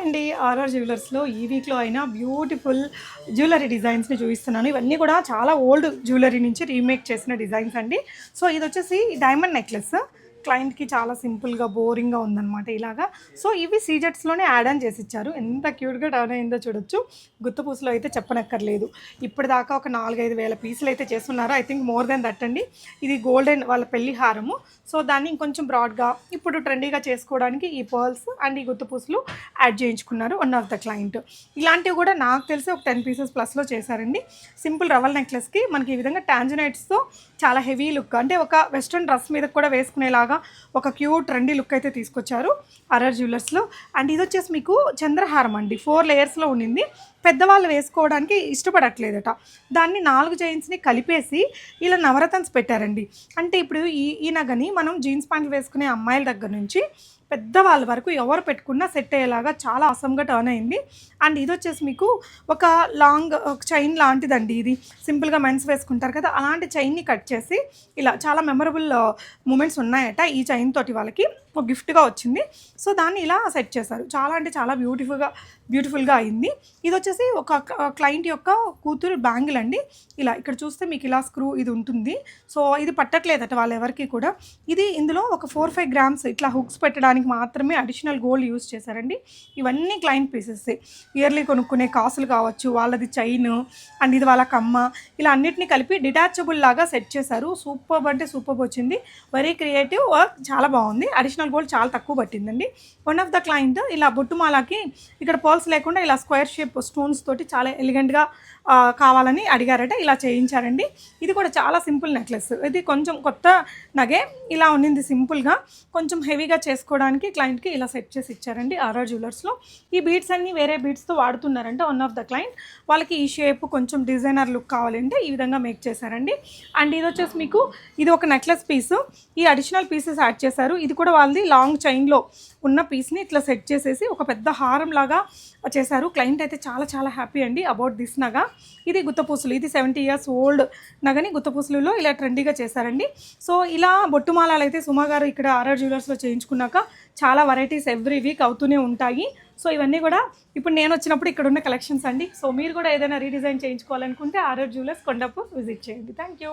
అండి ఆర్ఆర్ జ్యువెలర్స్లో ఈ వీక్లో అయినా బ్యూటిఫుల్ జ్యువెలరీ డిజైన్స్ని చూపిస్తున్నాను. ఇవన్నీ కూడా చాలా ఓల్డ్ జ్యువెలరీ నుంచి రీమేక్ చేసిన డిజైన్స్ అండి. సో ఇది వచ్చేసి డైమండ్ నెక్లెస్. క్లయింట్కి చాలా సింపుల్గా బోరింగ్గా ఉందన్నమాట ఇలాగా. సో ఇవి సీజెట్స్లోనే యాడ్ ఆన్ చేసి ఇచ్చారు ఎంత క్యూట్గా టర్న్ అయిందో చూడొచ్చు. గుత్తపూసలో అయితే చెప్పనక్కర్లేదు. ఇప్పటిదాకా ఒక నాలుగైదు వేల పీసులు అయితే చేస్తున్నారు? I think more than that అండి. ఇది గోల్డెన్ వాళ్ళ పెళ్ళి హారము. సో దాన్ని ఇంకొంచెం బ్రాడ్గా ఇప్పుడు ట్రెండీగా చేసుకోవడానికి ఈ పర్ల్స్ అండ్ ఈ గుత్తపూసలు యాడ్ చేయించుకున్నారు వన్ ఆఫ్ ద క్లయింట్ ఇలాంటివి కూడా నాకు తెలిసి ఒక టెన్ పీసెస్ ప్లస్లో చేశారండి. సింపుల్ రవల్ నెక్లెస్కి మనకి ఈ విధంగా టాంజనైట్స్తో చాలా హెవీ లుక్ అంటే ఒక వెస్ట్రన్ డ్రెస్ మీద కూడా వేసుకునేలాగా ఒక క్యూట్ ట్రెండీ లుక్ అయితే తీసుకొచ్చారు అరర్ జ్యువెలర్స్లో. అండ్ ఇది వచ్చేసి మీకు చంద్రహారం అండి. ఫోర్ లేయర్స్లో ఉండింది. పెద్దవాళ్ళు వేసుకోవడానికి ఇష్టపడట్లేదట. దాన్ని నాలుగు చైన్స్ని కలిపేసి ఇలా నవరతన్స్ పెట్టారండి. అంటే ఇప్పుడు ఈ ఈ నగని మనం జీన్స్ ప్యాంట్లు వేసుకునే అమ్మాయిల దగ్గర నుంచి పెద్దవాళ్ళ వరకు ఎవరు పెట్టుకున్నా సెట్ అయ్యేలాగా చాలా అసమ్గా టర్న్ అయింది. అండ్ ఇది వచ్చేసి మీకు ఒక లాంగ్ చైన్ లాంటిదండి ఇది. సింపుల్గా మెన్స్ వేసుకుంటారు కదా అలాంటి చైన్ని కట్ చేసి ఇలా చాలా మెమరబుల్ మూమెంట్స్ ఉన్నాయట ఈ చైన్ తోటి వాళ్ళకి. ఒక గిఫ్ట్గా వచ్చింది. సో దాన్ని ఇలా సెట్ చేశారు. చాలా అంటే చాలా బ్యూటిఫుల్గా బ్యూటిఫుల్గా అయింది. ఇది వచ్చేసి ఒక క్లయింట్ యొక్క కూతురు బ్యాంగిల్ అండి. ఇలా ఇక్కడ చూస్తే మీకు ఇలా స్క్రూ ఇది ఉంటుంది. సో ఇది పట్టట్లేదట వాళ్ళు ఎవరికి కూడా. ఇది ఇందులో ఒక ఫోర్ ఫైవ్ గ్రామ్స్ ఇట్లా హుక్స్ పెట్టడానికి మాత్రమే అడిషనల్ గోల్డ్ యూస్ చేశారండి. ఇవన్నీ క్లయింట్ పీసెస్ ఇయర్లీ కొనుక్కునే కాసులు కావచ్చు వాళ్ళది చైన్ అండ్ ఇది వాళ్ళ కమ్మ. ఇలా అన్నిటిని కలిపి డిటాచబుల్ లాగా సెట్ చేశారు. సూపర్ అంటే సూపర్ వచ్చింది. వెరీ క్రియేటివ్ వర్క్ చాలా బాగుంది. అడిషనల్ గోల్డ్ చాలా తక్కువ పట్టిందండి. వన్ ఆఫ్ ద క్లయింట్ ఇలా బొట్టుమాలకి ఇక్కడ పర్ల్స్ లేకుండా ఇలా స్క్వేర్ షేప్ స్టోన్స్ తోటి చాలా ఎలిగెంట్గా కావాలని అడిగారట. ఇలా చేయించారండి. ఇది కూడా చాలా సింపుల్ నెక్లెస్. ఇది కొంచెం కొత్త నగే ఇలా ఉన్నింది సింపుల్గా కొంచెం హెవీగా చేసుకోవడానికి క్లయింట్కి ఇలా సెట్ చేసి ఇచ్చారండి ఆర్ఆర్ జ్యువెలర్స్లో ఈ బీడ్స్ అన్నీ వేరే బీడ్స్తో వాడుతున్నారంటే వన్ ఆఫ్ ద క్లయింట్ వాళ్ళకి ఈ షేప్ కొంచెం డిజైనర్ లుక్ కావాలంటే ఈ విధంగా మేక్ చేశారండి. అండ్ ఇది వచ్చేసి మీకు ఇది ఒక నెక్లెస్ పీస్ ఈ అడిషనల్ పీసెస్ యాడ్ చేశారు. ఇది కూడా వాళ్ళది లాంగ్ చైన్లో ఉన్న పీస్ని ఇట్లా సెట్ చేసేసి ఒక పెద్ద హారం లాగా చేశారు. క్లయింట్ అయితే చాలా చాలా హ్యాపీ అండి అబౌట్ దిస్ నగ. ఇది గుత్తపూసులు. ఇది సెవెంటీ ఇయర్స్ ఓల్డ్ నగని గుత్తపూసులలో ఇలా ట్రెండీగా చేశారండి. సో ఇలా బొట్టుమాలలు అయితే సుమా గారు ఇక్కడ ఆర్ఆర్ జ్యువెలర్స్లో చేయించుకున్నాక చాలా వెరైటీస్ ఎవ్రీ వీక్ అవుతూనే ఉంటాయి. సో ఇవన్నీ కూడా ఇప్పుడు నేను వచ్చినప్పుడు ఇక్కడ ఉన్న కలెక్షన్స్ అండి. సో మీరు కూడా ఏదైనా రీడిజైన్ చేయించుకోవాలనుకుంటే ఆర్ఆర్ జ్యువెలర్స్ కొండపు విజిట్ చేయండి. Thank you